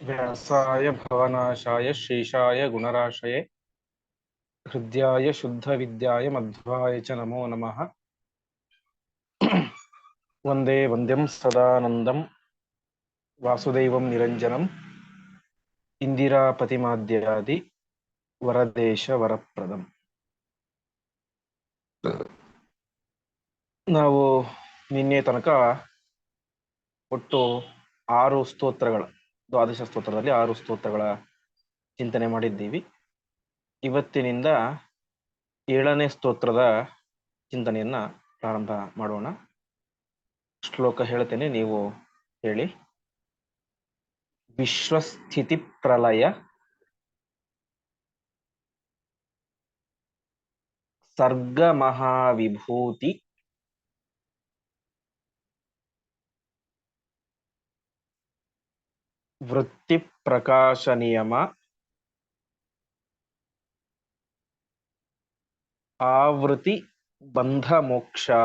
व्यासाय भवनाशाय शेषाय गुणराशये हृद्याय शुद्धविद्याय मध्वाय च नमो नमः वन्दे वन्द्यं सदानन्दं वासुदेवं निरञ्जनम् ಇಂದಿರಾಪತಿಮಾದ್ಯಾದಿ ವರದೇಶ ವರಪ್ರದಂ ನಾವು ನಿನ್ನೆ ತನಕ ಒಟ್ಟು ಆರು ಸ್ತೋತ್ರಗಳ ದ್ವಾದಶ ಸ್ತೋತ್ರದಲ್ಲಿ ಆರು ಸ್ತೋತ್ರಗಳ ಚಿಂತನೆ ಮಾಡಿದ್ದೀವಿ. ಇವತ್ತಿನಿಂದ ಏಳನೇ ಸ್ತೋತ್ರದ ಚಿಂತನೆಯನ್ನ ಪ್ರಾರಂಭ ಮಾಡೋಣ. ಶ್ಲೋಕ ಹೇಳ್ತೇನೆ, ನೀವು ಹೇಳಿ. ವಿಶ್ವಸ್ಥಿತಿ ಪ್ರಲಯ ಸರ್ಗ ಮಹಾವಿಭೂತಿ ವೃತ್ತಿ ಪ್ರಕಾಶ ನಿಯಮ ಆವೃತಿ ಬಂಧ ಮೋಕ್ಷಾ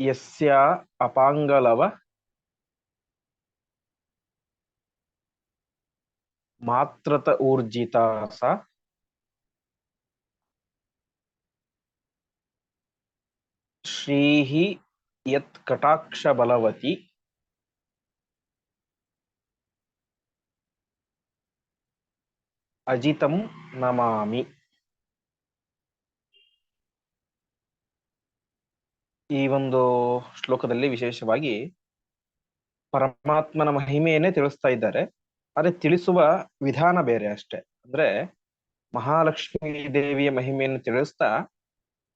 ಯಸ್ಯ ಯತ್ ಕಟಾಕ್ಷ ಬಲವತಿ ಅಜಿತಂ ನಮಾಮಿ ಈ ಒಂದು ಶ್ಲೋಕದಲ್ಲಿ ವಿಶೇಷವಾಗಿ ಪರಮಾತ್ಮನ ಮಹಿಮೆಯನ್ನೇ ತಿಳಿಸ್ತಾ ಇದ್ದಾರೆ. ಆದ್ರೆ ತಿಳಿಸುವ ವಿಧಾನ ಬೇರೆ ಅಷ್ಟೆ. ಅಂದ್ರೆ ಮಹಾಲಕ್ಷ್ಮೀ ದೇವಿಯ ಮಹಿಮೆಯನ್ನು ತಿಳಿಸ್ತಾ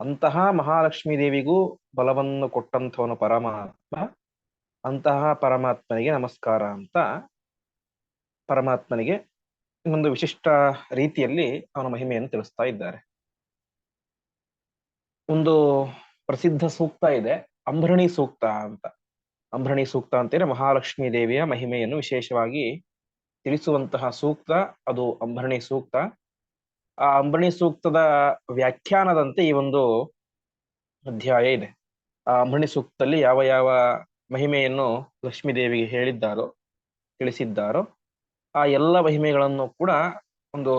ಅಂತಹ ಮಹಾಲಕ್ಷ್ಮೀ ದೇವಿಗೂ ಬಲವನ್ನು ಕೊಟ್ಟಂಥವನು ಪರಮಾತ್ಮ. ಅಂತಹ ಪರಮಾತ್ಮನಿಗೆ ನಮಸ್ಕಾರ ಅಂತ ಪರಮಾತ್ಮನಿಗೆ ಒಂದು ವಿಶಿಷ್ಟ ರೀತಿಯಲ್ಲಿ ಅವನ ಮಹಿಮೆಯನ್ನು ತಿಳಿಸ್ತಾ ಇದ್ದಾರೆ. ಒಂದು ಪ್ರಸಿದ್ಧ ಸೂಕ್ತ ಇದೆ ಅಂಬರಣಿ ಸೂಕ್ತ ಅಂತ. ಅಂಬರಣಿ ಸೂಕ್ತ ಅಂತೇಳಿ ಮಹಾಲಕ್ಷ್ಮೀ ದೇವಿಯ ಮಹಿಮೆಯನ್ನು ವಿಶೇಷವಾಗಿ ತಿಳಿಸುವಂತಹ ಸೂಕ್ತ ಅದು ಅಂಬರಣಿ ಸೂಕ್ತ. ಆ ಅಂಬಣಿ ಸೂಕ್ತದ ವ್ಯಾಖ್ಯಾನದಂತೆ ಈ ಒಂದು ಅಧ್ಯಾಯ ಇದೆ. ಆ ಅಂಬಣಿ ಸೂಕ್ತದಲ್ಲಿ ಯಾವ ಯಾವ ಮಹಿಮೆಯನ್ನು ಲಕ್ಷ್ಮೀ ದೇವಿಗೆ ಹೇಳಿದ್ದಾರೋ, ತಿಳಿಸಿದ್ದಾರೋ, ಆ ಎಲ್ಲ ಮಹಿಮೆಗಳನ್ನು ಕೂಡ ಒಂದು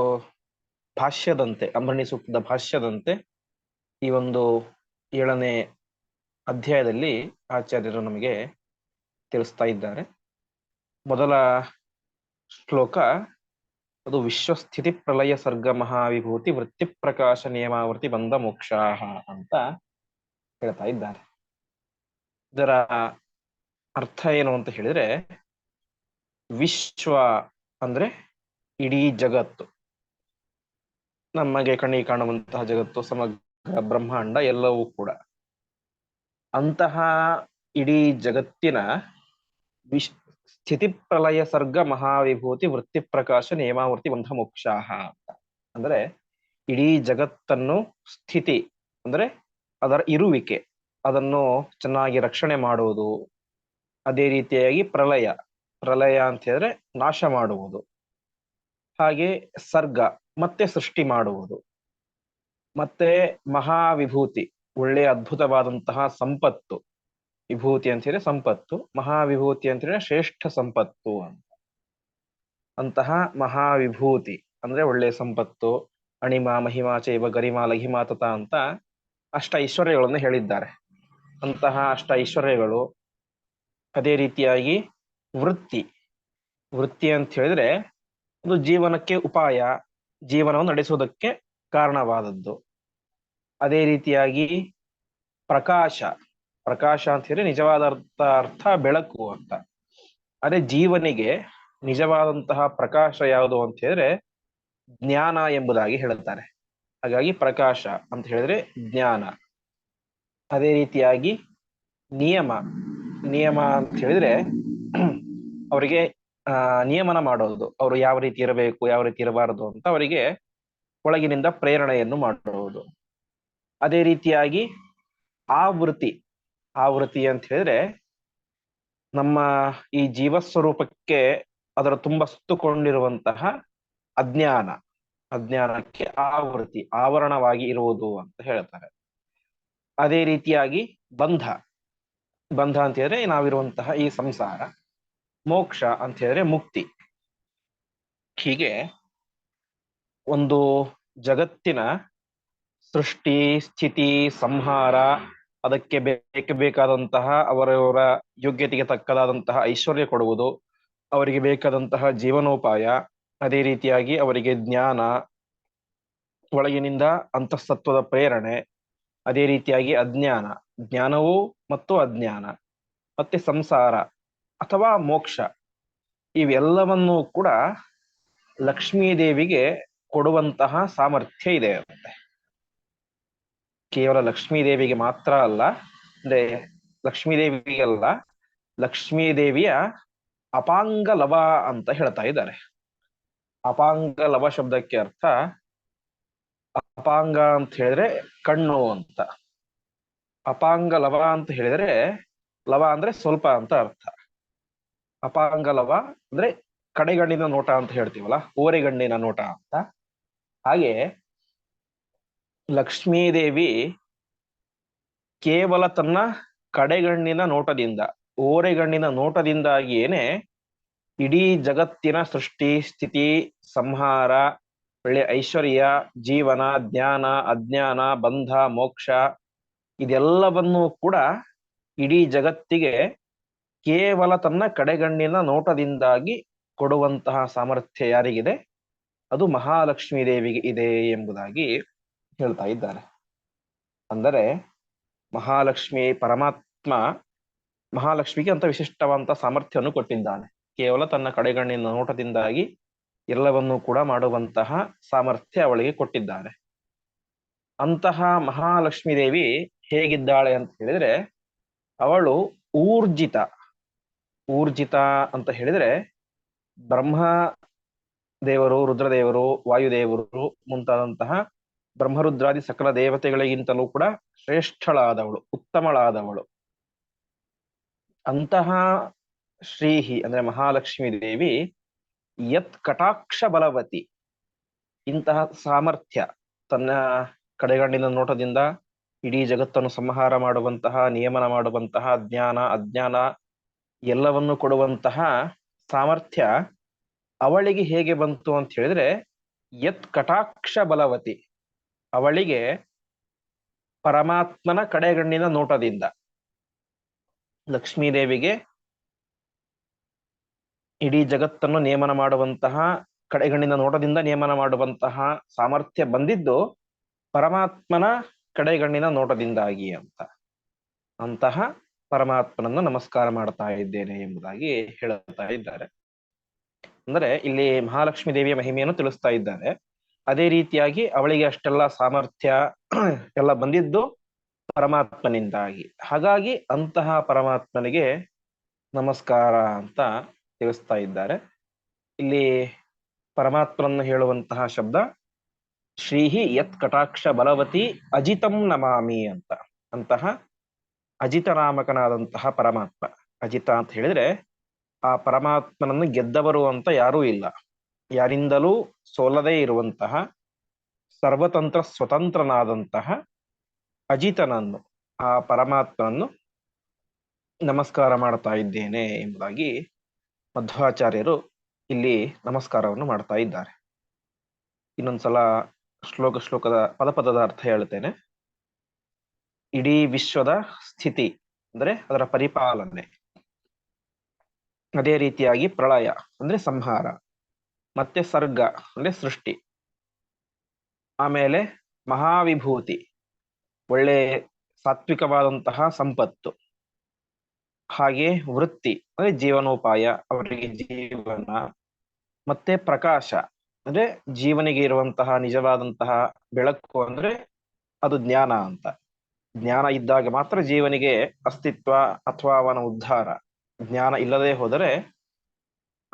ಭಾಷ್ಯದಂತೆ ಅಂಬರಣಿ ಸೂಕ್ತದ ಭಾಷ್ಯದಂತೆ ಈ ಒಂದು ಏಳನೇ ಅಧ್ಯಾಯದಲ್ಲಿ ಆಚಾರ್ಯರು ನಮಗೆ ತಿಳಿಸ್ತಾ ಇದ್ದಾರೆ. ಮೊದಲ ಶ್ಲೋಕ ಅದು ವಿಶ್ವಸ್ಥಿತಿ ಪ್ರಲಯ ಸರ್ಗ ಮಹಾವಿಭೂತಿ ವೃತ್ತಿ ಪ್ರಕಾಶ ನಿಯಮಾವೃತಿ ಬಂದ ಮೋಕ್ಷಾಹ ಅಂತ ಹೇಳ್ತಾ ಇದ್ದಾರೆ. ಇದರ ಅರ್ಥ ಏನು ಅಂತ ಹೇಳಿದ್ರೆ, ವಿಶ್ವ ಅಂದ್ರೆ ಇಡೀ ಜಗತ್ತು. ನಮಗೆ ಕಣ್ಣಿಗೆ ಕಾಣುವಂತಹ ಜಗತ್ತು, ಸಮಗ್ರ ಬ್ರಹ್ಮಾಂಡ ಎಲ್ಲವೂ ಕೂಡ. ಅಂತಹ ಇಡೀ ಜಗತ್ತಿನ ವಿಶ್ ಸ್ಥಿತಿ ಪ್ರಲಯ ಸರ್ಗ ಮಹಾವಿಭೂತಿ ವೃತ್ತಿ ಪ್ರಕಾಶ ನೇಮಾವರ್ತಿ ಬಂಧ ಮೋಕ್ಷಾಹ ಅಂದ್ರೆ ಇಡೀ ಜಗತ್ತನ್ನು ಸ್ಥಿತಿ, ಅಂದ್ರೆ ಅದರ ಇರುವಿಕೆ, ಅದನ್ನು ಚೆನ್ನಾಗಿ ರಕ್ಷಣೆ ಮಾಡುವುದು, ಅದೇ ರೀತಿಯಾಗಿ ಪ್ರಲಯ ಪ್ರಲಯ ಅಂತ ಹೇಳಿದ್ರೆ ನಾಶ ಮಾಡುವುದು. ಹಾಗೆ ಸರ್ಗ, ಮತ್ತೆ ಸೃಷ್ಟಿ ಮಾಡುವುದು. ಮತ್ತೆ ಮಹಾವಿಭೂತಿ, ಒಳ್ಳೆಯ ಅದ್ಭುತವಾದಂತಹ ಸಂಪತ್ತು. ವಿಭೂತಿ ಅಂತ ಹೇಳಿದ್ರೆ ಸಂಪತ್ತು ಮಹಾವಿಭೂತಿ ಅಂತ ಹೇಳಿದ್ರೆ ಶ್ರೇಷ್ಠ ಸಂಪತ್ತು ಅಂತ. ಅಂತಹ ಮಹಾವಿಭೂತಿ ಅಂದ್ರೆ ಒಳ್ಳೆಯ ಸಂಪತ್ತು, ಅಣಿಮ, ಮಹಿಮಾ ಚೈವ, ಗರಿಮಾ, ಲಘಿಮಾ, ತತ ಅಂತ ಅಷ್ಟ ಐಶ್ವರ್ಯಗಳನ್ನು ಹೇಳಿದ್ದಾರೆ. ಅಂತಹ ಅಷ್ಟ ಐಶ್ವರ್ಯಗಳು ಅದೇ ರೀತಿಯಾಗಿ ವೃತ್ತಿ. ವೃತ್ತಿ ಅಂತ ಹೇಳಿದ್ರೆ ಒಂದು ಜೀವನಕ್ಕೆ ಉಪಾಯ, ಜೀವನವನ್ನು ನಡೆಸುವುದಕ್ಕೆ ಕಾರಣವಾದದ್ದು. ಅದೇ ರೀತಿಯಾಗಿ ಪ್ರಕಾಶ. ಪ್ರಕಾಶ ಅಂತ ಹೇಳಿ ನಿಜವಾದ ಅರ್ಥ ಅರ್ಥ ಬೆಳಕು ಅಂತ. ಅದೇ ಜೀವನಿಗೆ ನಿಜವಾದಂತಹ ಪ್ರಕಾಶ ಯಾವುದು ಅಂತ ಹೇಳಿದ್ರೆ ಜ್ಞಾನ ಎಂಬುದಾಗಿ ಹೇಳುತ್ತಾರೆ. ಹಾಗಾಗಿ ಪ್ರಕಾಶ ಅಂತ ಹೇಳಿದ್ರೆ ಜ್ಞಾನ. ಅದೇ ರೀತಿಯಾಗಿ ನಿಯಮ. ನಿಯಮ ಅಂತ ಹೇಳಿದ್ರೆ ಅವರಿಗೆ, ಆ, ನಿಯಮನ ಮಾಡೋದು. ಅವರು ಯಾವ ರೀತಿ ಇರಬೇಕು, ಯಾವ ರೀತಿ ಇರಬಾರದು ಅಂತ ಅವರಿಗೆ ಒಳಗಿನಿಂದ ಪ್ರೇರಣೆಯನ್ನು ಮಾಡುವುದು. ಅದೇ ರೀತಿಯಾಗಿ ಆವೃತ್ತಿ. ಆವೃತ್ತಿ ಅಂತ ಹೇಳಿದ್ರೆ ನಮ್ಮ ಈ ಜೀವಸ್ವರೂಪಕ್ಕೆ ಅದರ ತುಂಬ ಸುತ್ತುಕೊಂಡಿರುವಂತಹ ಅಜ್ಞಾನ, ಅಜ್ಞಾನಕ್ಕೆ ಆವೃತ್ತಿ, ಆವರಣವಾಗಿ ಇರುವುದು ಅಂತ ಹೇಳ್ತಾರೆ. ಅದೇ ರೀತಿಯಾಗಿ ಬಂಧ ಬಂಧ ಅಂತ ಹೇಳಿದ್ರೆ ನಾವಿರುವಂತಹ ಈ ಸಂಸಾರ, ಮೋಕ್ಷ ಅಂತ ಹೇಳಿದ್ರೆ ಮುಕ್ತಿ. ಹೀಗೆ ಒಂದು ಜಗತ್ತಿನ ಸೃಷ್ಟಿ, ಸ್ಥಿತಿ, ಸಂಹಾರ ಅದಕ್ಕೆ ಬೇಕು ಬೇಕಾದಂತಹ ಅವರವರ ಯೋಗ್ಯತೆಗೆ ತಕ್ಕದಾದಂತಹ ಐಶ್ವರ್ಯ ಕೊಡುವುದು, ಅವರಿಗೆ ಬೇಕಾದಂತಹ ಜೀವನೋಪಾಯ, ಅದೇ ರೀತಿಯಾಗಿ ಅವರಿಗೆ ಜ್ಞಾನ, ಒಳಗಿನಿಂದ ಅಂತಸ್ತತ್ವದ ಪ್ರೇರಣೆ, ಅದೇ ರೀತಿಯಾಗಿ ಅಜ್ಞಾನ, ಜ್ಞಾನವು ಮತ್ತು ಅಜ್ಞಾನ, ಮತ್ತೆ ಸಂಸಾರ ಅಥವಾ ಮೋಕ್ಷ, ಇವೆಲ್ಲವನ್ನೂ ಕೂಡ ಲಕ್ಷ್ಮೀ ದೇವಿಗೆ ಕೊಡುವಂತಹ ಸಾಮರ್ಥ್ಯ ಇದೆ ಅಂತೆ. ಕೇವಲ ಲಕ್ಷ್ಮೀದೇವಿಗೆ ಮಾತ್ರ ಅಲ್ಲ, ಅಂದ್ರೆ ಲಕ್ಷ್ಮೀ ದೇವಿಗಲ್ಲ ಲಕ್ಷ್ಮೀ ದೇವಿಯ ಅಪಾಂಗ ಲವ ಅಂತ ಹೇಳ್ತಾ ಇದ್ದಾರೆ. ಅಪಾಂಗ ಲವ ಶಬ್ದಕ್ಕೆ ಅರ್ಥ ಅಪಾಂಗ ಅಂತ ಹೇಳಿದ್ರೆ ಕಣ್ಣು ಅಂತ. ಅಪಾಂಗ ಲವ ಅಂತ ಹೇಳಿದ್ರೆ ಲವ ಅಂದ್ರೆ ಸ್ವಲ್ಪ ಅಂತ ಅರ್ಥ. ಅಪಾಂಗ ಲವ ಅಂದ್ರೆ ಕಡೆಗಣ್ಣಿನ ನೋಟ ಅಂತ ಹೇಳ್ತೀವಲ್ಲ, ಓರೆಗಣ್ಣಿನ ನೋಟ ಅಂತ. ಹಾಗೆ ಲಕ್ಷ್ಮೀದೇವಿ ಕೇವಲ ತನ್ನ ಕಡೆಗಣ್ಣಿನ ನೋಟದಿಂದ, ಓರೆಗಣ್ಣಿನ ನೋಟದಿಂದಾಗಿಯೇನೆ ಇಡೀ ಜಗತ್ತಿನ ಸೃಷ್ಟಿ, ಸ್ಥಿತಿ, ಸಂಹಾರ, ಒಳ್ಳೆ ಐಶ್ವರ್ಯ, ಜೀವನ, ಜ್ಞಾನ, ಅಜ್ಞಾನ, ಬಂಧ, ಮೋಕ್ಷ ಇದೆಲ್ಲವನ್ನೂ ಕೂಡ ಇಡೀ ಜಗತ್ತಿಗೆ ಕೇವಲ ತನ್ನ ಕಡೆಗಣ್ಣಿನ ನೋಟದಿಂದಾಗಿ ಕೊಡುವಂತಹ ಸಾಮರ್ಥ್ಯ ಯಾರಿಗಿದೆ? ಅದು ಮಹಾಲಕ್ಷ್ಮೀ ದೇವಿಗೆ ಇದೆ ಎಂಬುದಾಗಿ ಹೇಳ್ತಾ ಇದ್ದಾರೆ. ಅಂದರೆ ಮಹಾಲಕ್ಷ್ಮಿ ಪರಮಾತ್ಮ ಮಹಾಲಕ್ಷ್ಮಿಗೆ ಅಂತ ವಿಶಿಷ್ಟವಂತ ಸಾಮರ್ಥ್ಯವನ್ನು ಕೊಟ್ಟಿದ್ದಾನೆ. ಕೇವಲ ತನ್ನ ಕಡೆಗಣ್ಣಿನ ನೋಟದಿಂದಾಗಿ ಎಲ್ಲವನ್ನೂ ಕೂಡ ಮಾಡುವಂತಹ ಸಾಮರ್ಥ್ಯ ಅವಳಿಗೆ ಕೊಟ್ಟಿದ್ದಾನೆ ಅಂತಹ ಮಹಾಲಕ್ಷ್ಮೀ ದೇವಿ ಹೇಗಿದ್ದಾಳೆ ಅಂತ ಹೇಳಿದ್ರೆ, ಅವಳು ಊರ್ಜಿತ. ಊರ್ಜಿತ ಅಂತ ಹೇಳಿದ್ರೆ, ಬ್ರಹ್ಮ ದೇವರು, ರುದ್ರದೇವರು, ವಾಯುದೇವರು ಮುಂತಾದಂತಹ ಬ್ರಹ್ಮರುದ್ರಾದಿ ಸಕಲ ದೇವತೆಗಳಿಗಿಂತಲೂ ಕೂಡ ಶ್ರೇಷ್ಠಳಾದವಳು, ಉತ್ತಮಳಾದವಳು. ಅಂತಹ ಶ್ರೀಹಿ ಅಂದ್ರೆ ಮಹಾಲಕ್ಷ್ಮೀ ದೇವಿ ಯತ್ ಕಟಾಕ್ಷ ಬಲವತಿ, ಇಂತಹ ಸಾಮರ್ಥ್ಯ ತನ್ನ ಕಡೆಗಣ್ಣಿನ ನೋಟದಿಂದ ಇಡೀ ಜಗತ್ತನ್ನು ಸಂಹಾರ ಮಾಡುವಂತಹ, ನಿಯಮನ ಮಾಡುವಂತಹ, ಜ್ಞಾನ, ಅಜ್ಞಾನ ಎಲ್ಲವನ್ನು ಕೊಡುವಂತಹ ಸಾಮರ್ಥ್ಯ ಅವಳಿಗೆ ಹೇಗೆ ಬಂತು ಅಂತ ಹೇಳಿದ್ರೆ, ಯತ್ ಕಟಾಕ್ಷ ಬಲವತಿ. ಅವಳಿಗೆ ಪರಮಾತ್ಮನ ಕಡೆಗಣ್ಣಿನ ನೋಟದಿಂದ ಲಕ್ಷ್ಮೀದೇವಿಗೆ ಇಡೀ ಜಗತ್ತನ್ನು ನೇಮನ ಮಾಡುವಂತಹ, ಕಡೆಗಣ್ಣಿನ ನೋಟದಿಂದ ನೇಮನ ಮಾಡುವಂತಹ ಸಾಮರ್ಥ್ಯ ಬಂದಿದ್ದು ಪರಮಾತ್ಮನ ಕಡೆಗಣ್ಣಿನ ನೋಟದಿಂದಾಗಿ ಅಂತ. ಅಂತಹ ಪರಮಾತ್ಮನನ್ನು ನಮಸ್ಕಾರ ಮಾಡ್ತಾ ಇದ್ದೇನೆ ಎಂಬುದಾಗಿ ಹೇಳುತ್ತಾ ಇದ್ದಾರೆ. ಅಂದ್ರೆ ಇಲ್ಲಿ ಮಹಾಲಕ್ಷ್ಮೀ ದೇವಿಯ ಮಹಿಮೆಯನ್ನು ತಿಳಿಸ್ತಾ ಇದ್ದಾರೆ. ಅದೇ ರೀತಿಯಾಗಿ ಅವಳಿಗೆ ಅಷ್ಟೆಲ್ಲ ಸಾಮರ್ಥ್ಯ ಎಲ್ಲ ಬಂದಿದ್ದು ಪರಮಾತ್ಮನಿಂದಾಗಿ. ಹಾಗಾಗಿ ಅಂತಹ ಪರಮಾತ್ಮನಿಗೆ ನಮಸ್ಕಾರ ಅಂತ ತಿಳಿಸ್ತಾ ಇದ್ದಾರೆ. ಇಲ್ಲಿ ಪರಮಾತ್ಮನನ್ನು ಹೇಳುವಂತಹ ಶಬ್ದ, ಶ್ರೀಹಿ ಯತ್ ಕಟಾಕ್ಷ ಬಲವತಿ ಅಜಿತಂ ನಮಾಮಿ ಅಂತ. ಅಂತಹ ಅಜಿತನಾಮಕನಾದಂತಹ ಪರಮಾತ್ಮ. ಅಜಿತ ಅಂತ ಹೇಳಿದ್ರೆ ಆ ಪರಮಾತ್ಮನನ್ನು ಗೆದ್ದವರು ಅಂತ ಯಾರೂ ಇಲ್ಲ. ಯಾರಿಂದಲೂ ಸೋಲದೇ ಇರುವಂತಹ ಸರ್ವತಂತ್ರ ಸ್ವತಂತ್ರನಾದಂತಹ ಅಜಿತನನ್ನು, ಆ ಪರಮಾತ್ಮನನ್ನು ನಮಸ್ಕಾರ ಮಾಡ್ತಾ ಇದ್ದೇನೆ ಎಂಬುದಾಗಿ ಮಧ್ವಾಚಾರ್ಯರು ಇಲ್ಲಿ ನಮಸ್ಕಾರವನ್ನು ಮಾಡ್ತಾ ಇದ್ದಾರೆ. ಇನ್ನೊಂದ್ಸಲ ಶ್ಲೋಕ ಶ್ಲೋಕದ ಪದ ಪದದ ಅರ್ಥ ಹೇಳ್ತೇನೆ. ಇಡೀ ವಿಶ್ವದ ಸ್ಥಿತಿ ಅಂದ್ರೆ ಅದರ ಪರಿಪಾಲನೆ. ಅದೇ ರೀತಿಯಾಗಿ ಪ್ರಳಯ ಅಂದ್ರೆ ಸಂಹಾರ. ಮತ್ತೆ ಸರ್ಗ, ಅಂದ್ರೆ ಸೃಷ್ಟಿ. ಆಮೇಲೆ ಮಹಾವಿಭೂತಿ, ಒಳ್ಳೆ ಸಾತ್ವಿಕವಾದಂತಹ ಸಂಪತ್ತು. ಹಾಗೆ ವೃತ್ತಿ, ಅಂದ್ರೆ ಜೀವನೋಪಾಯ, ಅವರಿಗೆ ಜೀವನ, ಮತ್ತೆ ಪ್ರಕಾಶ, ಅಂದ್ರೆ ಜೀವನಿಗೆ ಇರುವಂತಹ ನಿಜವಾದಂತಹ ಬೆಳಕು ಅಂದ್ರೆ ಅದು ಜ್ಞಾನ ಅಂತ. ಜ್ಞಾನ ಇದ್ದಾಗ ಮಾತ್ರ ಜೀವನಿಗೆ ಅಸ್ತಿತ್ವ ಅಥವಾ ಅವನ ಉದ್ಧಾರ. ಜ್ಞಾನ ಇಲ್ಲದೆ ಹೋದರೆ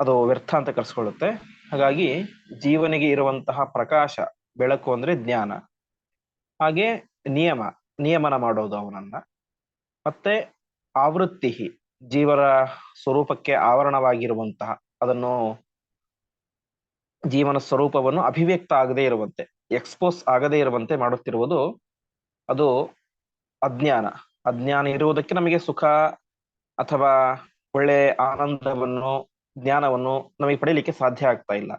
ಅದು ವ್ಯರ್ಥ ಅಂತ ಕರ್ಸ್ಕೊಳ್ಳುತ್ತೆ. ಹಾಗಾಗಿ ಜೀವನಿಗೆ ಇರುವಂತಹ ಪ್ರಕಾಶ, ಬೆಳಕು ಅಂದ್ರೆ ಜ್ಞಾನ. ಹಾಗೆ ನಿಯಮ, ನಿಯಮನ ಮಾಡೋದು ಅವನನ್ನ. ಮತ್ತೆ ಆವೃತ್ತಿ, ಜೀವರ ಸ್ವರೂಪಕ್ಕೆ ಆವರಣವಾಗಿರುವಂತಹ, ಅದನ್ನು ಜೀವನ ಸ್ವರೂಪವನ್ನು ಅಭಿವ್ಯಕ್ತ ಆಗದೇ ಇರುವಂತೆ ಎಕ್ಸ್ಪೋಸ್ ಆಗದೇ ಇರುವಂತೆ ಮಾಡುತ್ತಿರುವುದು ಅದು ಅಜ್ಞಾನ. ಅಜ್ಞಾನ ಇರುವುದಕ್ಕೆ ನಮಗೆ ಸುಖ ಅಥವಾ ಒಳ್ಳೆ ಆನಂದವನ್ನು ಜ್ಞಾನವನ್ನು ನಮಗೆ ಪಡೀಲಿಕ್ಕೆ ಸಾಧ್ಯ ಆಗ್ತಾ ಇಲ್ಲ.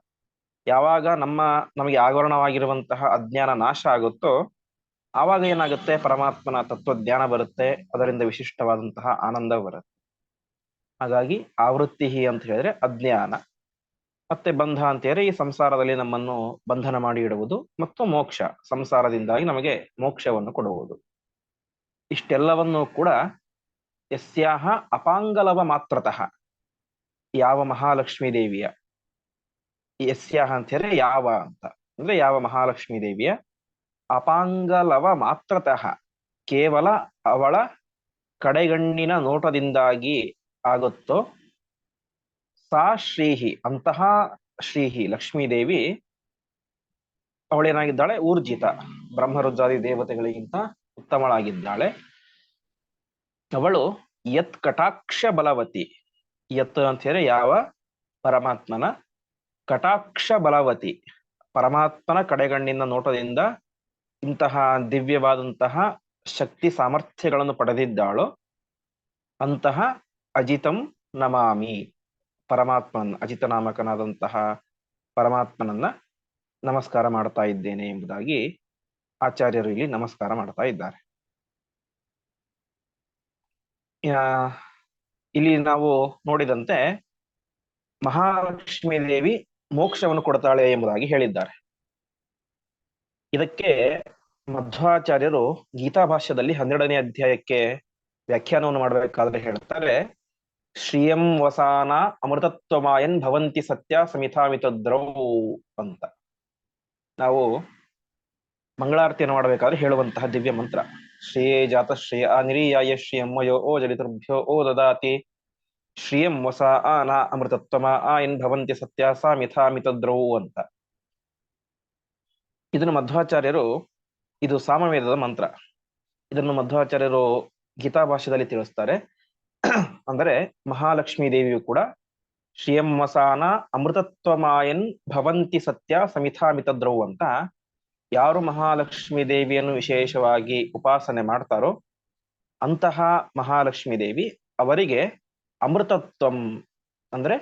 ಯಾವಾಗ ನಮ್ಮ, ನಮಗೆ ಆವರಣವಾಗಿರುವಂತಹ ಅಜ್ಞಾನ ನಾಶ ಆಗುತ್ತೋ, ಆವಾಗ ಏನಾಗುತ್ತೆ? ಪರಮಾತ್ಮನ ತತ್ವಜ್ಞಾನ ಬರುತ್ತೆ, ಅದರಿಂದ ವಿಶಿಷ್ಟವಾದಂತಹ ಆನಂದ ಬರುತ್ತೆ. ಹಾಗಾಗಿ ಆವೃತ್ತಿ ಅಂತ ಹೇಳಿದ್ರೆ ಅಜ್ಞಾನ. ಮತ್ತೆ ಬಂಧ ಅಂತ ಹೇಳಿದ್ರೆ ಈ ಸಂಸಾರದಲ್ಲಿ ನಮ್ಮನ್ನು ಬಂಧನ ಮಾಡಿ ಇಡುವುದು ಮತ್ತು ಮೋಕ್ಷ, ಸಂಸಾರದಿಂದಾಗಿ ನಮಗೆ ಮೋಕ್ಷವನ್ನು ಕೊಡುವುದು. ಇಷ್ಟೆಲ್ಲವನ್ನು ಕೂಡ ಯಸ್ಯಾಹ ಅಪಾಂಗಲವ ಮಾತ್ರತಃ. ಯಾವ ಮಹಾಲಕ್ಷ್ಮೀ ದೇವಿಯ? ಯಸ್ಯಾಹ ಅಂತ ಹೇಳಿದ್ರೆ ಯಾವ ಅಂತ. ಅಂದ್ರೆ ಯಾವ ಮಹಾಲಕ್ಷ್ಮೀ ದೇವಿಯ? ಅಪಾಂಗಲವ ಮಾತ್ರತಃ. ಕೇವಲ ಅವಳ ಕಡೆಗಣ್ಣಿನ ನೋಟದಿಂದಾಗಿ ಆಗುತ್ತೋ? ಸಾ ಶ್ರೀಹಿ, ಅಂತಹ ಶ್ರೀಹಿ ಲಕ್ಷ್ಮೀದೇವಿ ಅವಳೇನಾಗಿದ್ದಾಳೆ? ಊರ್ಜಿತ. ಬ್ರಹ್ಮರುದ್ರಾದಿ ದೇವತೆಗಳಿಗಿಂತ ಉತ್ತಮಳಾಗಿದ್ದಾಳೆ. ಅವಳು ಯತ್ ಕಟಾಕ್ಷ ಬಲವತಿ. ಯತ್ ಅಂತ ಹೇಳಿ ಯಾವ ಪರಮಾತ್ಮನ ಕಟಾಕ್ಷ ಬಲವತಿ. ಪರಮಾತ್ಮನ ಕಡೆಗಣ್ಣಿನ ನೋಟದಿಂದ ಇಂತಹ ದಿವ್ಯವಾದಂತಹ ಶಕ್ತಿ ಸಾಮರ್ಥ್ಯಗಳನ್ನು ಪಡೆದಿದ್ದಾಳೋ ಅಂತಹ ಅಜಿತಂ ನಮಾಮಿ. ಪರಮಾತ್ಮನ್ ಅಜಿತ ನಾಮಕನಾದಂತಹ ಪರಮಾತ್ಮನನ್ನ ನಮಸ್ಕಾರ ಮಾಡ್ತಾ ಇದ್ದೇನೆ ಎಂಬುದಾಗಿ ಆಚಾರ್ಯರು ಇಲ್ಲಿ ನಮಸ್ಕಾರ ಮಾಡ್ತಾ ಇದ್ದಾರೆ. ಇಲ್ಲಿ ನಾವು ನೋಡಿದಂತೆ ಮಹಾಲಕ್ಷ್ಮೀ ದೇವಿ ಮೋಕ್ಷವನ್ನು ಕೊಡ್ತಾಳೆ ಎಂಬುದಾಗಿ ಹೇಳಿದ್ದಾರೆ. ಇದಕ್ಕೆ ಮಧ್ವಾಚಾರ್ಯರು ಗೀತಾ ಭಾಷ್ಯದಲ್ಲಿ ಹನ್ನೆರಡನೇ ಅಧ್ಯಾಯಕ್ಕೆ ವ್ಯಾಖ್ಯಾನವನ್ನು ಮಾಡಬೇಕಾದ್ರೆ ಹೇಳ್ತಾರೆ, ಶ್ರೀಯಂ ವಸಾನ ಅಮೃತತ್ವಮಾಯನ್ ಭವಂತಿ ಸತ್ಯ ಸಮಿತಾಮಿತದ್ರೌ ಅಂತ. ನಾವು ಮಂಗಳಾರತಿಯನ್ನು ಮಾಡಬೇಕಾದ್ರೆ ಹೇಳುವಂತಹ ದಿವ್ಯ ಮಂತ್ರ. ಶ್ರೇಯೇ ಜಾತ ಶ್ರೇಯ ನಿರೀಯಾಯ ಶ್ರಿಯಮ್ಮಯೋ ಓ ಜಲಿತೃಭ್ಯೋ ಓ ದದಾತಿ ಶ್ರಿಯಂ ವಸ ನ ಅಮೃತತ್ವಮ ಆಯನ್ ಭವಂತಿ ಸತ್ಯ ಸಾಮಿಥಾಮಿತದ್ರೌ ಅಂತ ಇದನ್ನು ಮಧ್ವಾಚಾರ್ಯರು ಇದು ಸಾಮವೇದದ ಮಂತ್ರ। ಇದನ್ನು ಮಧ್ವಾಚಾರ್ಯರು ಗೀತಾ ಭಾಷ್ಯದಲ್ಲಿ ತಿಳಿಸ್ತಾರೆ। ಅಂದರೆ ಮಹಾಲಕ್ಷ್ಮೀ ದೇವಿಯು ಕೂಡ ಶ್ರೀಯಂ ವಸಾನ ಅಮೃತತ್ವಮಾಯನ್ ಭವಂತಿ ಸತ್ಯ ಸಮಿಥಾಮಿತದ್ರೌ ಅಂತ ಯಾರು ಮಹಾಲಕ್ಷ್ಮಿ ದೇವಿಯನ್ನು ವಿಶೇಷವಾಗಿ ಉಪಾಸನೆ ಮಾಡ್ತಾರೋ ಅಂತಹ ಮಹಾಲಕ್ಷ್ಮಿ ದೇವಿ ಅವರಿಗೆ ಅಮೃತತ್ವಂ ಅಂದ್ರೆ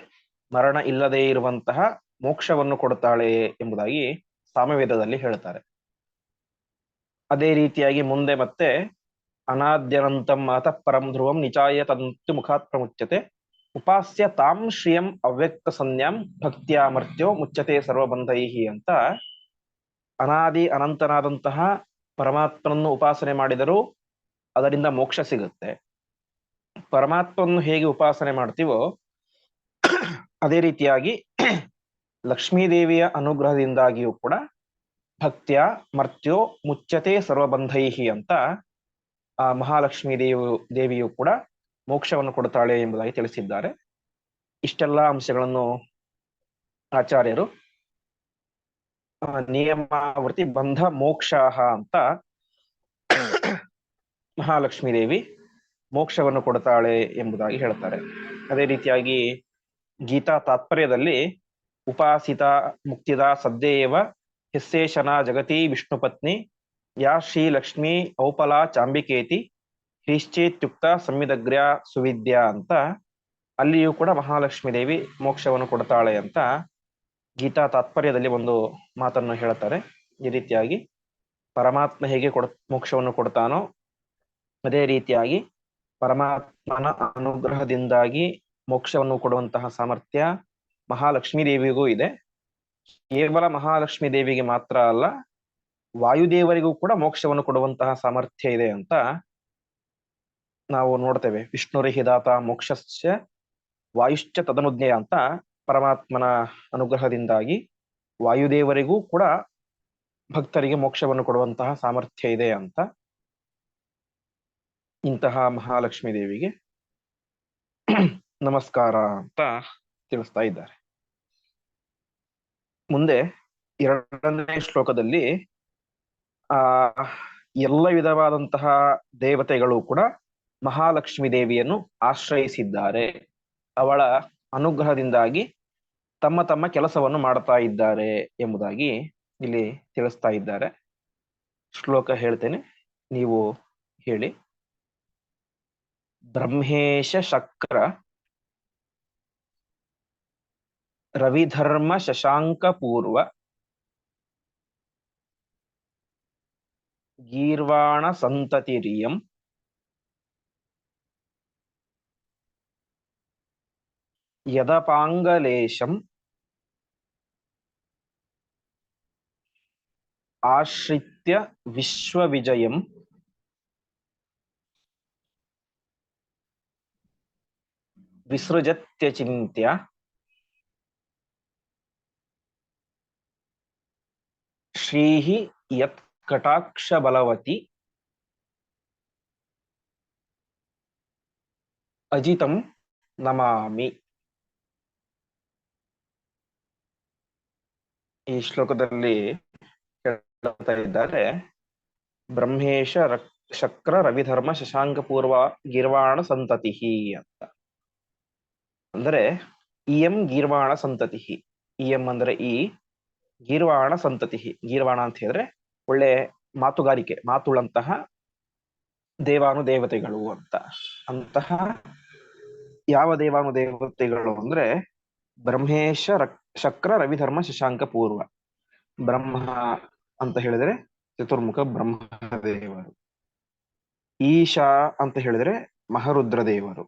ಮರಣ ಇಲ್ಲದೆ ಇರುವಂತಹ ಮೋಕ್ಷವನ್ನು ಕೊಡುತ್ತಾಳೆ ಎಂಬುದಾಗಿ ಸಾಮವೇದದಲ್ಲಿ ಹೇಳ್ತಾರೆ. ಅದೇ ರೀತಿಯಾಗಿ ಮುಂದೆ ಮತ್ತೆ ಅನಾದ್ಯನಂತಂ ಮಾತಃ ಪರಂ ಧ್ರುವಂ ನಿಚಾಯ ತಂತು ಮುಖಾತ್ ಪ್ರಮುಚ್ಯತೆ. ಉಪಾಸ್ಯ ತಾಂ ಶ್ರಿಯಂ ಅವ್ಯಕ್ತ ಸಂಜ್ಞಾಂ ಭಕ್ತ್ಯಾಮರ್ತ್ಯೋ ಮುಚ್ಚತೆ ಸರ್ವಬಂಧೈಹಿ ಅಂತ ಅನಾದಿ ಅನಂತನಾದಂತಹ ಪರಮಾತ್ಮನನ್ನು ಉಪಾಸನೆ ಮಾಡಿದರೂ ಅದರಿಂದ ಮೋಕ್ಷ ಸಿಗುತ್ತೆ. ಪರಮಾತ್ಮನ್ನು ಹೇಗೆ ಉಪಾಸನೆ ಮಾಡ್ತೀವೋ ಅದೇ ರೀತಿಯಾಗಿ ಲಕ್ಷ್ಮೀದೇವಿಯ ಅನುಗ್ರಹದಿಂದಾಗಿಯೂ ಕೂಡ ಭಕ್ತ್ಯ, ಮರ್ತ್ಯೋ ಮುಚ್ಚತೆ ಸರ್ವಬಂಧೈಹಿ ಅಂತ ಆ ಮಹಾಲಕ್ಷ್ಮೀ ದೇವಿ, ದೇವಿಯು ಕೂಡ ಮೋಕ್ಷವನ್ನು ಕೊಡುತ್ತಾಳೆ ಎಂಬುದಾಗಿ ತಿಳಿಸಿದ್ದಾರೆ. ಇಷ್ಟೆಲ್ಲ ಅಂಶಗಳನ್ನು ಆಚಾರ್ಯರು ನಿಯಮಾವೃತಿ ಬಂಧ ಮೋಕ್ಷಾಹ ಅಂತ ಮಹಾಲಕ್ಷ್ಮೀ ದೇವಿ ಮೋಕ್ಷವನ್ನು ಕೊಡ್ತಾಳೆ ಎಂಬುದಾಗಿ ಹೇಳ್ತಾರೆ. ಅದೇ ರೀತಿಯಾಗಿ ಗೀತಾ ತಾತ್ಪರ್ಯದಲ್ಲಿ ಉಪಾಸಿತ ಮುಕ್ತಿದ ಸದ್ದೇವ ಹಿಸ್ಸೇಶನ ಜಗತಿ ವಿಷ್ಣು ಪತ್ನಿ ಯಾ ಶ್ರೀ ಲಕ್ಷ್ಮೀ ಔಪಲಾ ಚಾಂಬಿಕೇತಿ ಹ್ರೀಶ್ಚೇತ್ಯುಕ್ತ ಸಂವಿದಗ್ರ್ಯ ಸುವಿದ್ಯಾ ಅಂತ ಅಲ್ಲಿಯೂ ಕೂಡ ಮಹಾಲಕ್ಷ್ಮೀ ದೇವಿ ಮೋಕ್ಷವನ್ನು ಕೊಡ್ತಾಳೆ ಅಂತ ಗೀತಾ ತಾತ್ಪರ್ಯದಲ್ಲಿ ಒಂದು ಮಾತನ್ನು ಹೇಳುತ್ತಾರೆ. ಈ ರೀತಿಯಾಗಿ ಪರಮಾತ್ಮ ಹೇಗೆ ಕೊಡ, ಮೋಕ್ಷವನ್ನು ಕೊಡ್ತಾನೋ ಅದೇ ರೀತಿಯಾಗಿ ಪರಮಾತ್ಮನ ಅನುಗ್ರಹದಿಂದಾಗಿ ಮೋಕ್ಷವನ್ನು ಕೊಡುವಂತಹ ಸಾಮರ್ಥ್ಯ ಮಹಾಲಕ್ಷ್ಮೀ ದೇವಿಗೂ ಇದೆ. ಕೇವಲ ಮಹಾಲಕ್ಷ್ಮೀ ದೇವಿಗೆ ಮಾತ್ರ ಅಲ್ಲ, ವಾಯುದೇವರಿಗೂ ಕೂಡ ಮೋಕ್ಷವನ್ನು ಕೊಡುವಂತಹ ಸಾಮರ್ಥ್ಯ ಇದೆ ಅಂತ ನಾವು ನೋಡ್ತೇವೆ. ವಿಷ್ಣುರಿಹಿದಾತ ಮೋಕ್ಷಸ್ಯ ವಾಯುಶ್ಚ ತದನುಜ್ಞೆಯ ಅಂತ ಪರಮಾತ್ಮನ ಅನುಗ್ರಹದಿಂದಾಗಿ ವಾಯುದೇವರಿಗೂ ಕೂಡ ಭಕ್ತರಿಗೆ ಮೋಕ್ಷವನ್ನು ಕೊಡುವಂತಹ ಸಾಮರ್ಥ್ಯ ಇದೆ ಅಂತ ಇಂತಹ ಮಹಾಲಕ್ಷ್ಮೀ ದೇವಿಗೆ ನಮಸ್ಕಾರ ಅಂತ ತಿಳಿಸ್ತಾ ಇದ್ದಾರೆ. ಮುಂದೆ ಎರಡನೇ ಶ್ಲೋಕದಲ್ಲಿ ಆ, ಎಲ್ಲ ವಿಧವಾದಂತಹ ದೇವತೆಗಳು ಕೂಡ ಮಹಾಲಕ್ಷ್ಮಿ ದೇವಿಯನ್ನು ಆಶ್ರಯಿಸಿದ್ದಾರೆ. ಅವಳ ಅನುಗ್ರಹದಿಂದಾಗಿ ತಮ್ಮ ತಮ್ಮ ಕೆಲಸವನ್ನು ಮಾಡ್ತಾ ಇದ್ದಾರೆ ಎಂಬುದಾಗಿ ಇಲ್ಲಿ ತಿಳಿಸ್ತಾ ಇದ್ದಾರೆ. ಶ್ಲೋಕ ಹೇಳ್ತೇನೆ. ನೀವು ಹೇಳಿ. ಬ್ರಹ್ಮೇಶ ಶಕ್ರ ರವಿಧರ್ಮ ಶಶಾಂಕ ಪೂರ್ವ ಗೀರ್ವಾಣ ಸಂತತಿರಿಯಂ ಯದಪಾಂಗಲೇಶಂ ಆಶ್ರಿತ್ಯ ವಿಶ್ವವಿಜಯಂ. ಯತ್ ಕಟಾಕ್ಷ ಬಲವತಿ. ಅಜಿತಂ ನಮಾಮಿ. ಈ ಶ್ಲೋಕದಲ್ಲಿ ಹೇಳ್ತಾ ಇದ್ದಾರೆ ಬ್ರಹ್ಮೇಶ ಶಕ್ರ ರವಿಧರ್ಮ ಶಶಾಂಕ ಪೂರ್ವ ಗಿರ್ವಾಣ ಸಂತತಿ ಅಂತ. ಅಂದ್ರೆ ಇಎಂ ಗೀರ್ವಾಣ ಸಂತತಿ ಇಎಂ ಅಂದ್ರೆ ಈ ಗೀರ್ವಾಣ ಸಂತತಿ ಗೀರ್ವಾಣ ಅಂತ ಹೇಳಿದ್ರೆ ಒಳ್ಳೆ ಮಾತುಗಾರಿಕೆ, ಮಾತುಳಂತಹ ದೇವಾನುದೇವತೆಗಳು ಅಂತ. ಅಂತಹ ಯಾವ ದೇವಾನು ದೇವತೆಗಳು ಅಂದ್ರೆ ಬ್ರಹ್ಮೇಶ ಶಕ್ರ ರವಿಧರ್ಮ ಶಶಾಂಕ ಪೂರ್ವ. ಬ್ರಹ್ಮ ಅಂತ ಹೇಳಿದ್ರೆ ಚತುರ್ಮುಖ ಬ್ರಹ್ಮದೇವರು. ಈಶಾ ಅಂತ ಹೇಳಿದ್ರೆ ಮಹರುದ್ರ ದೇವರು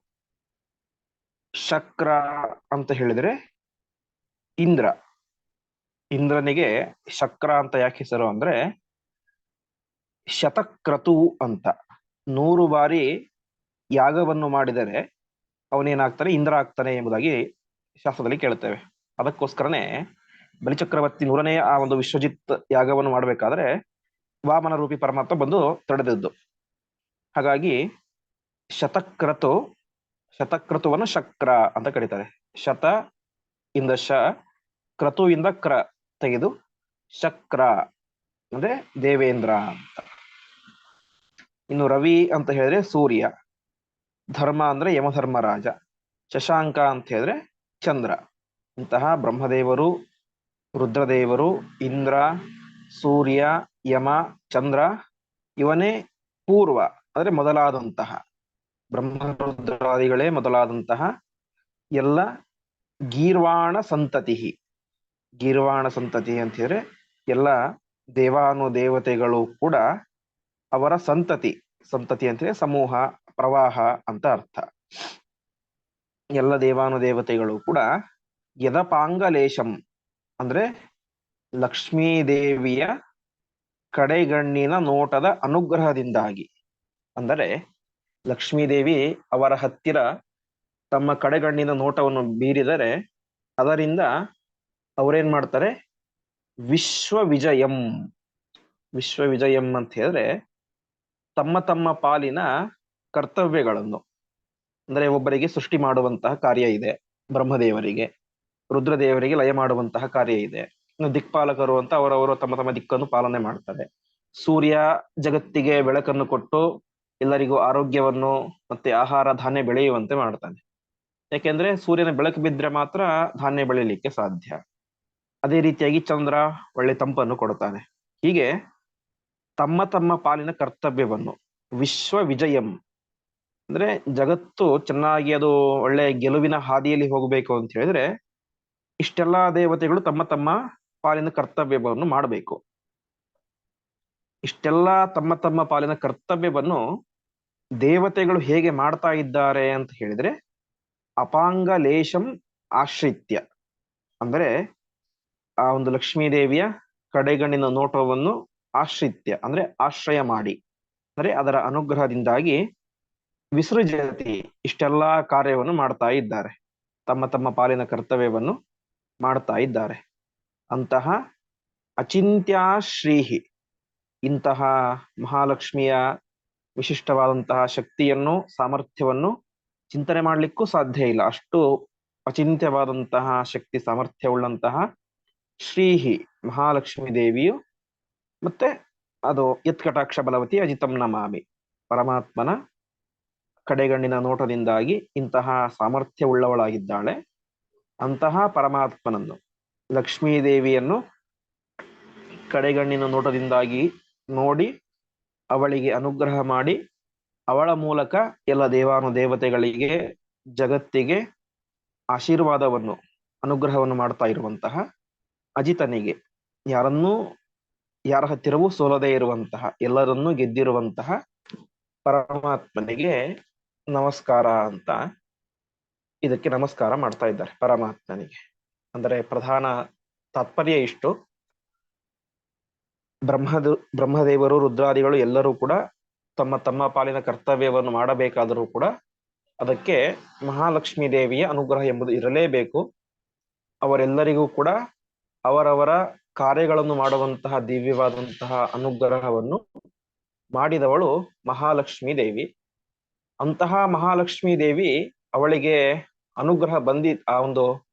ಶಕ್ರ ಅಂತ ಹೇಳಿದ್ರೆ ಇಂದ್ರ. ಇಂದ್ರನಿಗೆ ಶಕ್ರ ಅಂತ ಯಾಕೆ ಹೆಸರು ಅಂದ್ರೆ ಶತಕ್ರತು ಅಂತ. ನೂರು ಬಾರಿ ಯಾಗವನ್ನು ಮಾಡಿದರೆ ಅವನೇನಾಗ್ತಾನೆ, ಇಂದ್ರ ಆಗ್ತಾನೆ ಎಂಬುದಾಗಿ ಶಾಸ್ತ್ರದಲ್ಲಿ ಕೇಳ್ತೇವೆ ಅದಕ್ಕೋಸ್ಕರನೇ ಬಲಿಚಕ್ರವರ್ತಿ ನೂರನೇ ಆ ಒಂದು ವಿಶ್ವಜಿತ್ ಯಾಗವನ್ನು ಮಾಡಬೇಕಾದ್ರೆ ವಾಮನ ರೂಪಿ ಪರಮಾತ್ಮ ಬಂದು ತಡೆದದ್ದು. ಹಾಗಾಗಿ ಶತಕ್ರತು, ಶತಕ್ರತುವನ್ನು ಶಕ್ರ ಅಂತ ಕರೀತಾರೆ. ಶತ ಇಂದ ಶ ಕ್ರತುವಿಂದ ಕ್ರ ತೆಗೆದು ಶಕ್ರ ಅಂದ್ರೆ ದೇವೇಂದ್ರ ಅಂತ. ಇನ್ನು ರವಿ ಅಂತ ಹೇಳಿದ್ರೆ ಸೂರ್ಯ, ಧರ್ಮ ಅಂದ್ರೆ ಯಮಧರ್ಮರಾಜ ಶಶಾಂಕ ಅಂತ ಹೇಳಿದ್ರೆ ಚಂದ್ರ. ಇಂತಹ ಬ್ರಹ್ಮದೇವರು ರುದ್ರದೇವರು, ಇಂದ್ರ, ಸೂರ್ಯ, ಯಮ, ಚಂದ್ರ, ಇವನೇ ಪೂರ್ವ, ಅಂದ್ರೆ ಮೊದಲಾದಂತಹ, ಬ್ರಹ್ಮರುದ್ರಾದಿಗಳೇ ಮೊದಲಾದಂತಹ ಎಲ್ಲ ಗೀರ್ವಾಣ ಸಂತತಿ ಗೀರ್ವಾಣ ಸಂತತಿ ಅಂತ ಹೇಳಿದ್ರೆ ಎಲ್ಲ ದೇವಾನು ದೇವತೆಗಳು ಕೂಡ ಅವರ ಸಂತತಿ ಸಂತತಿ ಅಂತ ಹೇಳಿದ್ರೆ ಸಮೂಹ, ಪ್ರವಾಹ ಅಂತ ಅರ್ಥ. ಎಲ್ಲ ದೇವಾನು ದೇವತೆಗಳು ಕೂಡ ಯದಪಾಂಗಲೇಶಂ ಅಂದ್ರೆ ಲಕ್ಷ್ಮೀ ದೇವಿಯ ಕಡೆಗಣ್ಣಿನ ನೋಟದ ಅನುಗ್ರಹದಿಂದಾಗಿ. ಅಂದರೆ ಲಕ್ಷ್ಮೀದೇವಿ ಅವರ ಹತ್ತಿರ ತಮ್ಮ ಕಡೆಗಣ್ಣಿನ ನೋಟವನ್ನು ಬೀರಿದರೆ ಅದರಿಂದ ಅವರೇನ್ ಮಾಡ್ತಾರೆ? ವಿಶ್ವ ವಿಜಯಂ ಅಂತ ಹೇಳಿದ್ರೆ ತಮ್ಮ ತಮ್ಮ ಪಾಲಿನ ಕರ್ತವ್ಯಗಳನ್ನು. ಅಂದ್ರೆ ಒಬ್ಬರಿಗೆ ಸೃಷ್ಟಿ ಮಾಡುವಂತಹ ಕಾರ್ಯ ಇದೆ ಬ್ರಹ್ಮದೇವರಿಗೆ. ರುದ್ರದೇವರಿಗೆ ಲಯ ಮಾಡುವಂತಹ ಕಾರ್ಯ ಇದೆ. ದಿಕ್ಪಾಲಕರು ಅಂತ ಅವರವರು ತಮ್ಮ ತಮ್ಮ ದಿಕ್ಕನ್ನು ಪಾಲನೆ ಮಾಡ್ತಾರೆ. ಸೂರ್ಯ ಜಗತ್ತಿಗೆ ಬೆಳಕನ್ನು ಕೊಟ್ಟು ಎಲ್ಲರಿಗೂ ಆರೋಗ್ಯವನ್ನು ಮತ್ತೆ ಆಹಾರ, ಧಾನ್ಯ ಬೆಳೆಯುವಂತೆ ಮಾಡ್ತಾನೆ. ಯಾಕೆಂದ್ರೆ ಸೂರ್ಯನ ಬೆಳಕು ಬಿದ್ರೆ ಮಾತ್ರ ಧಾನ್ಯ ಬೆಳೆಯಲಿಕ್ಕೆ ಸಾಧ್ಯ. ಅದೇ ರೀತಿಯಾಗಿ ಚಂದ್ರ ಒಳ್ಳೆ ತಂಪನ್ನು ಕೊಡ್ತಾನೆ. ಹೀಗೆ ತಮ್ಮ ತಮ್ಮ ಪಾಲಿನ ಕರ್ತವ್ಯವನ್ನು ವಿಶ್ವ ವಿಜಯಂ ಅಂದ್ರೆ ಜಗತ್ತು ಚೆನ್ನಾಗಿ ಅದು ಒಳ್ಳೆ ಗೆಲುವಿನ ಹಾದಿಯಲ್ಲಿ ಹೋಗಬೇಕು ಅಂತ ಹೇಳಿದ್ರೆ ಇಷ್ಟೆಲ್ಲಾ ದೇವತೆಗಳು ತಮ್ಮ ತಮ್ಮ ಪಾಲಿನ ಕರ್ತವ್ಯವನ್ನು ಮಾಡಬೇಕು. ಇಷ್ಟೆಲ್ಲ ತಮ್ಮ ತಮ್ಮ ಪಾಲಿನ ಕರ್ತವ್ಯವನ್ನು ದೇವತೆಗಳು ಹೇಗೆ ಮಾಡ್ತಾ ಇದ್ದಾರೆ ಅಂತ ಹೇಳಿದ್ರೆ, ಅಪಾಂಗ ಲೇಷಂ ಆಶ್ರಿತ್ಯ. ಅಂದ್ರೆ ಆ ಒಂದು ಲಕ್ಷ್ಮೀ ದೇವಿಯ ಕಡೆಗಣ್ಣಿನ ನೋಟವನ್ನು ಆಶ್ರಿತ್ಯ, ಅಂದ್ರೆ ಆಶ್ರಯ ಮಾಡಿ. ಅಂದ್ರೆ ಅದರ ಅನುಗ್ರಹದಿಂದಾಗಿ ವಿಸೃಜತಿ ಇಷ್ಟೆಲ್ಲಾ ಕಾರ್ಯವನ್ನು ಮಾಡ್ತಾ ಇದ್ದಾರೆ. ತಮ್ಮ ತಮ್ಮ ಪಾಲಿನ ಕರ್ತವ್ಯವನ್ನು ಮಾಡ್ತಾ ಇದ್ದಾರೆ. ಅಂತಹ ಅಚಿಂತ್ಯಾ ಶ್ರೀಹಿ, ಇಂತಹ ಮಹಾಲಕ್ಷ್ಮಿಯ ವಿಶಿಷ್ಟವಾದಂತಹ ಶಕ್ತಿಯನ್ನು, ಸಾಮರ್ಥ್ಯವನ್ನು ಚಿಂತನೆ ಮಾಡಲಿಕ್ಕೂ ಸಾಧ್ಯ ಇಲ್ಲ. ಅಷ್ಟು ಅಚಿಂತ್ಯವಾದಂತಹ ಶಕ್ತಿ, ಸಾಮರ್ಥ್ಯವುಳ್ಳಂತಹ ಶ್ರೀಹಿ, ಮಹಾಲಕ್ಷ್ಮಿ ದೇವಿಯು ಮತ್ತೆ ಅದು ಯತ್ಕಟಾಕ್ಷ ಬಲವತಿ ಅಜಿತಂ ನಮಾಮಿ, ಪರಮಾತ್ಮನ ಕಡೆಗಣ್ಣಿನ ನೋಟದಿಂದಾಗಿ ಇಂತಹ ಸಾಮರ್ಥ್ಯವುಳ್ಳವಳಾಗಿದ್ದಾಳೆ. ಅಂತಹ ಪರಮಾತ್ಮನನ್ನು, ಲಕ್ಷ್ಮೀದೇವಿಯನ್ನು ಕಡೆಗಣ್ಣಿನ ನೋಟದಿಂದಾಗಿ ನೋಡಿ ಅವಳಿಗೆ ಅನುಗ್ರಹ ಮಾಡಿ, ಅವಳ ಮೂಲಕ ಎಲ್ಲ ದೇವಾನು ದೇವತೆಗಳಿಗೆ, ಜಗತ್ತಿಗೆ ಆಶೀರ್ವಾದವನ್ನು, ಅನುಗ್ರಹವನ್ನು ಮಾಡ್ತಾ ಇರುವಂತಹ ಅಜಿತನಿಗೆ. ಯಾರನ್ನೂ, ಯಾರ ಹತ್ತಿರವೂ ಸೋಲದೇ ಇರುವಂತಹ, ಎಲ್ಲರನ್ನೂ ಗೆದ್ದಿರುವಂತಹ ಪರಮಾತ್ಮನಿಗೆ ನಮಸ್ಕಾರ ಅಂತ ಇದಕ್ಕೆ ನಮಸ್ಕಾರ ಮಾಡ್ತಾ ಇದ್ದಾರೆ ಪರಮಾತ್ಮನಿಗೆ. ಅಂದರೆ ಪ್ರಧಾನ ತಾತ್ಪರ್ಯ ಇಷ್ಟು. ಬ್ರಹ್ಮದ, ಬ್ರಹ್ಮದೇವರು, ರುದ್ರಾದಿಗಳು ಎಲ್ಲರೂ ಕೂಡ ತಮ್ಮ ತಮ್ಮ ಪಾಲಿನ ಕರ್ತವ್ಯವನ್ನು ಮಾಡಬೇಕಾದರೂ ಕೂಡ ಅದಕ್ಕೆ ಮಹಾಲಕ್ಷ್ಮೀ ದೇವಿಯ ಅನುಗ್ರಹ ಎಂಬುದು ಇರಲೇಬೇಕು. ಅವರೆಲ್ಲರಿಗೂ ಕೂಡ ಅವರವರ ಕಾರ್ಯಗಳನ್ನು ಮಾಡುವಂತಹ ದಿವ್ಯವಾದಂತಹ ಅನುಗ್ರಹವನ್ನು ಮಾಡಿದವಳು ಮಹಾಲಕ್ಷ್ಮೀ ದೇವಿ. ಅಂತಹ ಮಹಾಲಕ್ಷ್ಮೀ ದೇವಿ ಅವಳಿಗೆ ಅನುಗ್ರಹ ಬಂದಿ, ಆ ಒಂದು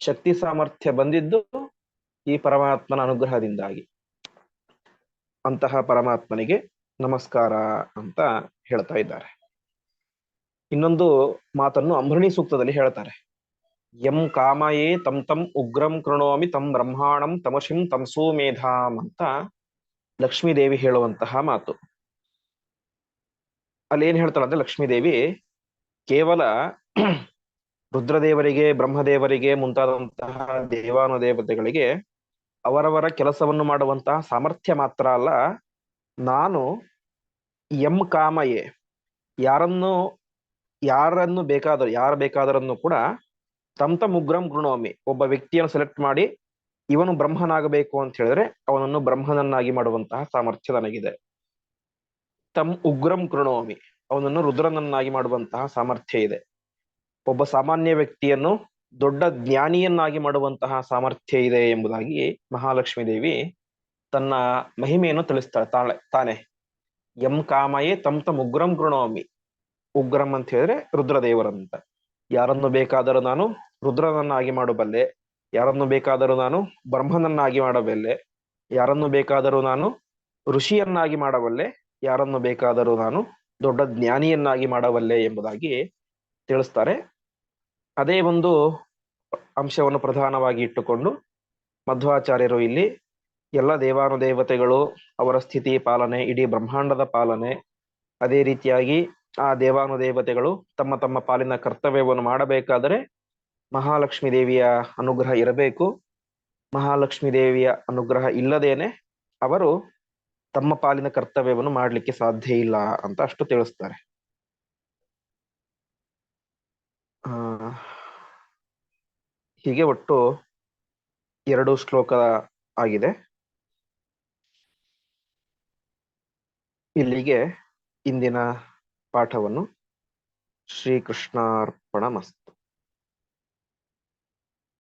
ಶಕ್ತಿ ಸಾಮರ್ಥ್ಯ ಬಂದಿದ್ದು ಈ ಪರಮಾತ್ಮನ ಅನುಗ್ರಹದಿಂದಾಗಿ. ಅಂತಹ ಪರಮಾತ್ಮನಿಗೆ ನಮಸ್ಕಾರ ಅಂತ ಹೇಳ್ತಾ ಇದ್ದಾರೆ. ಇನ್ನೊಂದು ಮಾತನ್ನು ಅಂಬರಣಿ ಸೂಕ್ತದಲ್ಲಿ ಹೇಳ್ತಾರೆ. ಎಂ ಕಾಮಯೇ ತಂ ತಂ ಉಗ್ರಂ ಕೃಣೋಮಿ ತಂ ಬ್ರಹ್ಮಾಣಂ ತಮಶಿಂ ತಮಸೋ ಮೇಧಾಂ ಅಂತ ಲಕ್ಷ್ಮೀದೇವಿ ಹೇಳುವಂತಹ ಮಾತು. ಅಲ್ಲಿ ಏನ್ ಹೇಳ್ತಾಳೆ ಅಂದ್ರೆ ಲಕ್ಷ್ಮೀದೇವಿ ಕೇವಲ ರುದ್ರದೇವರಿಗೆ, ಬ್ರಹ್ಮದೇವರಿಗೆ ಮುಂತಾದಂತಹ ದೇವಾನುದೇವತೆಗಳಿಗೆ ಅವರವರ ಕೆಲಸವನ್ನು ಮಾಡುವಂತಹ ಸಾಮರ್ಥ್ಯ ಮಾತ್ರ ಅಲ್ಲ. ನಾನು ಎಂ ಕಾಮಯೇ. ಯಾರನ್ನು ಯಾರನ್ನು ಬೇಕಾದರೂ, ಯಾರು ಬೇಕಾದರನ್ನು ಕೂಡ ತಮ್ ತಮ್ ಉಗ್ರಂ ಗೃಣೋಮಿ. ಒಬ್ಬ ವ್ಯಕ್ತಿಯನ್ನು ಸೆಲೆಕ್ಟ್ ಮಾಡಿ ಇವನು ಬ್ರಹ್ಮನಾಗಬೇಕು ಅಂತ ಹೇಳಿದ್ರೆ ಅವನನ್ನು ಬ್ರಹ್ಮನನ್ನಾಗಿ ಮಾಡುವಂತಹ ಸಾಮರ್ಥ್ಯ ನನಗಿದೆ. ತಮ್ ಉಗ್ರಂ ಕೃಣೋಮಿ ಅವನನ್ನು ರುದ್ರನನ್ನಾಗಿ ಮಾಡುವಂತಹ ಸಾಮರ್ಥ್ಯ ಇದೆ. ಒಬ್ಬ ಸಾಮಾನ್ಯ ವ್ಯಕ್ತಿಯನ್ನು ದೊಡ್ಡ ಜ್ಞಾನಿಯನ್ನಾಗಿ ಮಾಡುವಂತಹ ಸಾಮರ್ಥ್ಯ ಇದೆ ಎಂಬುದಾಗಿ ಮಹಾಲಕ್ಷ್ಮೀ ದೇವಿ ತನ್ನ ಮಹಿಮೆಯನ್ನು ತಿಳಿಸ್ತಾಳೆ ತಾಳೆ ತಾನೆ. ಎಂ ಕಾಮಯೇ ತಮ್ ತಮ್ ಉಗ್ರಂ ಗೃಣೋಮಿ ಉಗ್ರಂ ಅಂತ ಹೇಳಿದ್ರೆ ರುದ್ರದೇವರಂತ. ಯಾರನ್ನು ಬೇಕಾದರೂ ನಾನು ರುದ್ರನನ್ನಾಗಿ ಮಾಡಬಲ್ಲೆ. ಯಾರನ್ನು ಬೇಕಾದರೂ ನಾನು ಬ್ರಹ್ಮನನ್ನಾಗಿ ಮಾಡಬಲ್ಲೆ. ಯಾರನ್ನು ಬೇಕಾದರೂ ನಾನು ಋಷಿಯನ್ನಾಗಿ ಮಾಡಬಲ್ಲೆ. ಯಾರನ್ನು ಬೇಕಾದರೂ ನಾನು ದೊಡ್ಡ ಜ್ಞಾನಿಯನ್ನಾಗಿ ಮಾಡಬಲ್ಲೆ ಎಂಬುದಾಗಿ ತಿಳಿಸ್ತಾರೆ ಅದೇ ಒಂದು ಅಂಶವನ್ನು ಪ್ರಧಾನವಾಗಿ ಇಟ್ಟುಕೊಂಡು ಮಧ್ವಾಚಾರ್ಯರು ಇಲ್ಲಿ ಎಲ್ಲ ದೇವಾನುದೇವತೆಗಳು ಅವರ ಸ್ಥಿತಿ ಪಾಲನೆ, ಇಡೀ ಬ್ರಹ್ಮಾಂಡದ ಪಾಲನೆ, ಅದೇ ರೀತಿಯಾಗಿ ಆ ದೇವಾನುದೇವತೆಗಳು ತಮ್ಮ ತಮ್ಮ ಪಾಲಿನ ಕರ್ತವ್ಯವನ್ನು ಮಾಡಬೇಕಾದರೆ ಮಹಾಲಕ್ಷ್ಮಿ ದೇವಿಯ ಅನುಗ್ರಹ ಇರಬೇಕು. ಮಹಾಲಕ್ಷ್ಮಿ ದೇವಿಯ ಅನುಗ್ರಹ ಇಲ್ಲದೇನೆ ಅವರು ತಮ್ಮ ಪಾಲಿನ ಕರ್ತವ್ಯವನ್ನು ಮಾಡಲಿಕ್ಕೆ ಸಾಧ್ಯ ಇಲ್ಲ ಅಂತ ಅಷ್ಟು ತಿಳಿಸ್ತಾರೆ ಆ ಹೀಗೆ ಒಟ್ಟು ಎರಡು ಶ್ಲೋಕ ಆಗಿದೆ. ಇಲ್ಲಿಗೆ ಇಂದಿನ ಪಾಠವನ್ನು ಶ್ರೀಕೃಷ್ಣಾರ್ಪಣ ಮಸ್ತು